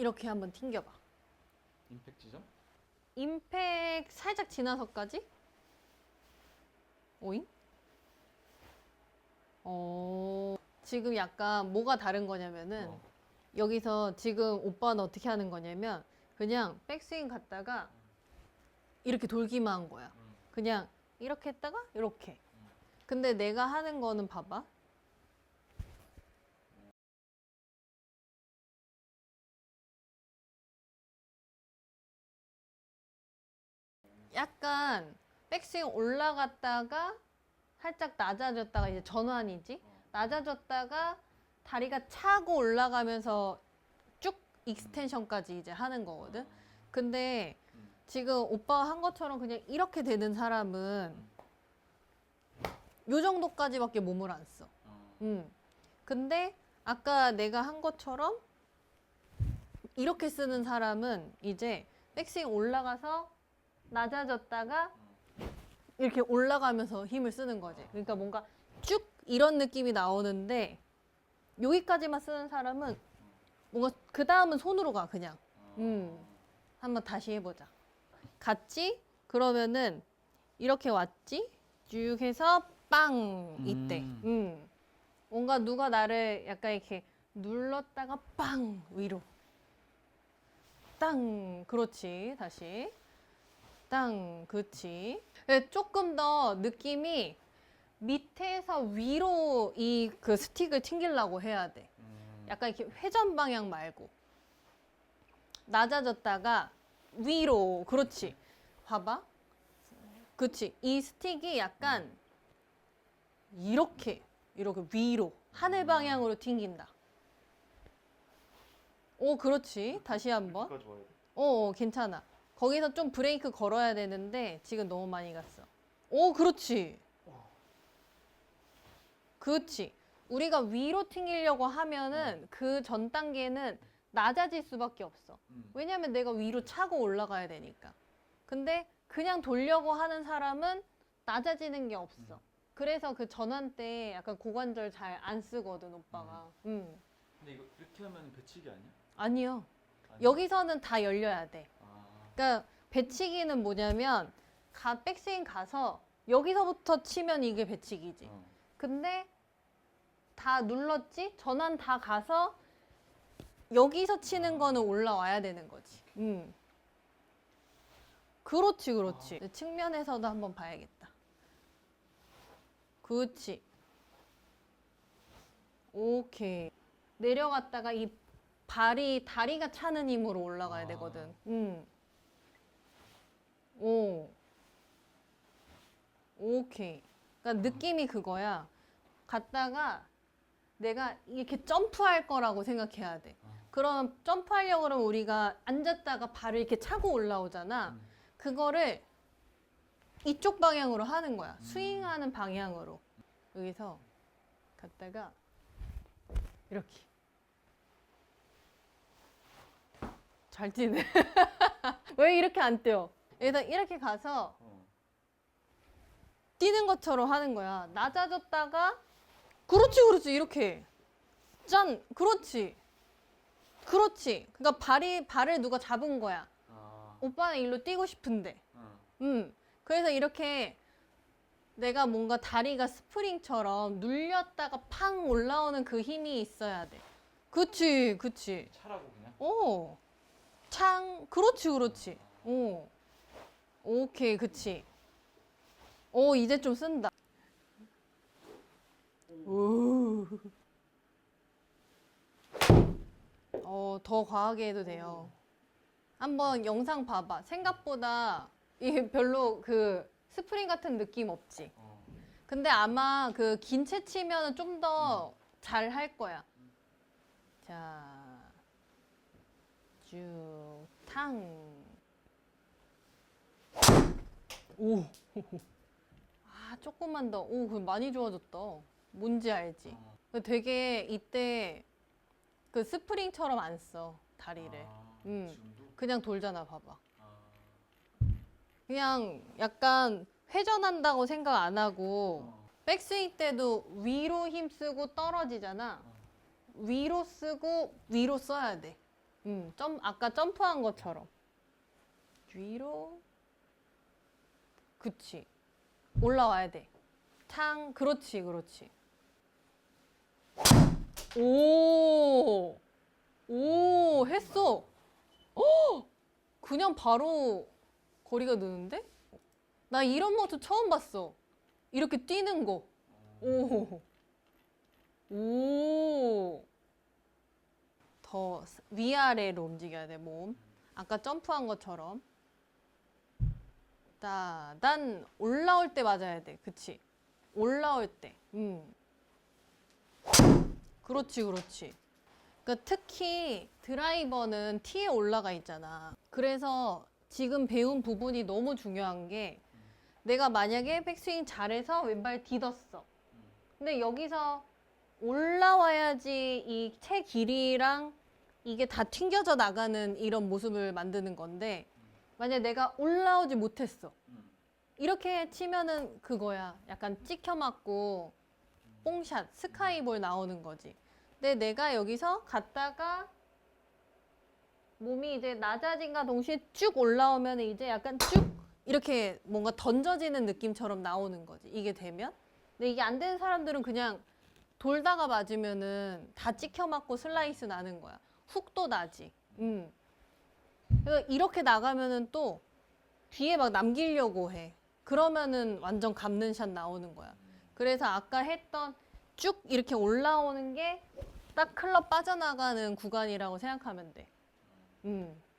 이렇게 한번 튕겨봐. 임팩 지점? 임팩 살짝 지나서까지? 오잉? 어, 지금 약간 뭐가 다른 거냐면은 어. 여기서 지금 오빠는 어떻게 하는 거냐면 그냥 백스윙 갔다가 이렇게 돌기만 한 거야. 음. 그냥 이렇게 했다가 이렇게. 근데 내가 하는 거는 봐봐. 약간 백스윙 올라갔다가 살짝 낮아졌다가 이제 전환이지. 낮아졌다가 다리가 차고 올라가면서 쭉 익스텐션까지 이제 하는 거거든. 근데 음. 지금 오빠가 한 것처럼 그냥 이렇게 되는 사람은 요 정도까지밖에 몸을 안 써. 어. 음. 근데 아까 내가 한 것처럼 이렇게 쓰는 사람은 이제 백스윙 올라가서 낮아졌다가 이렇게 올라가면서 힘을 쓰는 거지. 그러니까 뭔가 쭉 이런 느낌이 나오는데 여기까지만 쓰는 사람은 뭔가 그 다음은 손으로 가 그냥. 음. 한번 다시 해보자. 갔지? 그러면은 이렇게 왔지? 쭉 해서 빵 이때. 음. 음. 뭔가 누가 나를 약간 이렇게 눌렀다가 빵 위로. 땅 그렇지 다시. 땅 그렇지. 근데 조금 더 느낌이 밑에서 위로 이 그 스틱을 튕기려고 해야 돼. 음. 약간 이렇게 회전 방향 말고. 낮아졌다가 위로. 그렇지. 봐봐. 그렇지. 이 스틱이 약간 이렇게 이렇게 위로 하늘 방향으로 튕긴다. 오 그렇지. 다시 한번. 와야 돼. 어, 어 괜찮아 거기서 좀 브레이크 걸어야 되는데 지금 너무 많이 갔어 오 그렇지 그렇지. 우리가 위로 튕기려고 하면은 그 전 단계는 낮아질 수밖에 없어. 음. 왜냐면 내가 위로 차고 올라가야 되니까. 근데 그냥 돌려고 하는 사람은 낮아지는 게 없어. 그래서 그 전환 때 약간 고관절 잘 안 쓰거든, 오빠가. 음. 근데 이거 이렇게 하면 배치기 아니야? 아니요. 아니야? 여기서는 다 열려야 돼. 아. 그러니까 배치기는 뭐냐면 가 백스윙 가서 여기서부터 치면 이게 배치기지. 어. 근데 다 눌렀지? 전환 다 가서 여기서 치는 거는 올라와야 되는 거지. 음. 그렇지, 그렇지. 측면에서도 한번 봐야겠다. 그렇지. 오케이. 내려갔다가 이 발이 다리가 차는 힘으로 올라가야 아. 되거든. 음. 오. 오케이. 그러니까 느낌이 그거야. 갔다가 내가 이렇게 점프할 거라고 생각해야 돼. 어. 그럼 점프하려고 그러면 우리가 앉았다가 발을 이렇게 차고 올라오잖아. 음. 그거를 이쪽 방향으로 하는 거야. 스윙하는 방향으로. 여기서 갔다가 이렇게. 잘 뛰네. 왜 이렇게 안 뛰어? 여기서 이렇게 가서 어. 뛰는 것처럼 하는 거야. 낮아졌다가 그렇지 그렇지 이렇게 짠 그렇지 그렇지 그러니까 발이 발을 누가 잡은 거야. 아. 오빠는 일로 뛰고 싶은데. 어. 음 그래서 이렇게 내가 뭔가 다리가 스프링처럼 눌렸다가 팡 올라오는 그 힘이 있어야 돼. 그치 그치. 차라고 그냥. 오. 창 그렇지 그렇지. 오. 오케이 그치. 오 이제 좀 쓴다. 오. 어, 더 과하게 해도 돼요. 한번 영상 봐봐. 생각보다 이게 별로 그 스프링 같은 느낌 없지. 어. 근데 아마 그 긴 채 치면은 좀더 잘 할 거야. 자, 쭉, 탕. 오. 아, 조금만 더. 오, 그 많이 좋아졌다. 뭔지 알지? 어. 그 되게 이때 그 스프링처럼 안 써, 다리를. 아. 음. 지금도. 그냥 돌잖아, 봐봐. 아. 그냥 약간 회전한다고 생각 안 하고 어. 백스윙 때도 위로 힘 쓰고 떨어지잖아. 어. 위로 쓰고 위로 써야 돼. 음, 점 아까 점프한 것처럼 위로 그치 올라와야 돼. 탕 그렇지 그렇지. 오, 오 했어. 어, 그냥 바로 거리가 느는데? 나 이런 모습 처음 봤어. 이렇게 뛰는 거. 오, 오. 더 위아래로 움직여야 돼 몸. 아까 점프한 것처럼. 따단 올라올 때 맞아야 돼. 그치? 올라올 때. 음. 그렇지, 그렇지. 그러니까 특히 드라이버는 티에 올라가 있잖아. 그래서 지금 배운 부분이 너무 중요한 게 내가 만약에 백스윙 잘해서 왼발 디뎠어. 근데 여기서 올라와야지 이 채 길이랑 이게 다 튕겨져 나가는 이런 모습을 만드는 건데 만약 내가 올라오지 못했어. 음. 이렇게 치면은 그거야. 약간 찍혀 맞고 뽕샷, 스카이볼 나오는 거지. 근데 내가 여기서 갔다가 몸이 이제 낮아진과 동시에 쭉 올라오면 이제 약간 쭉 이렇게 뭔가 던져지는 느낌처럼 나오는 거지. 이게 되면. 근데 이게 안 되는 사람들은 그냥 돌다가 맞으면은 다 찍혀 맞고 슬라이스 나는 거야. 훅도 나지. 음. 그래서 이렇게 나가면은 또 뒤에 막 남기려고 해. 그러면은 완전 감는 샷 나오는 거야. 그래서 아까 했던 쭉 이렇게 올라오는 게 딱 클럽 빠져나가는 구간이라고 생각하면 돼. 음.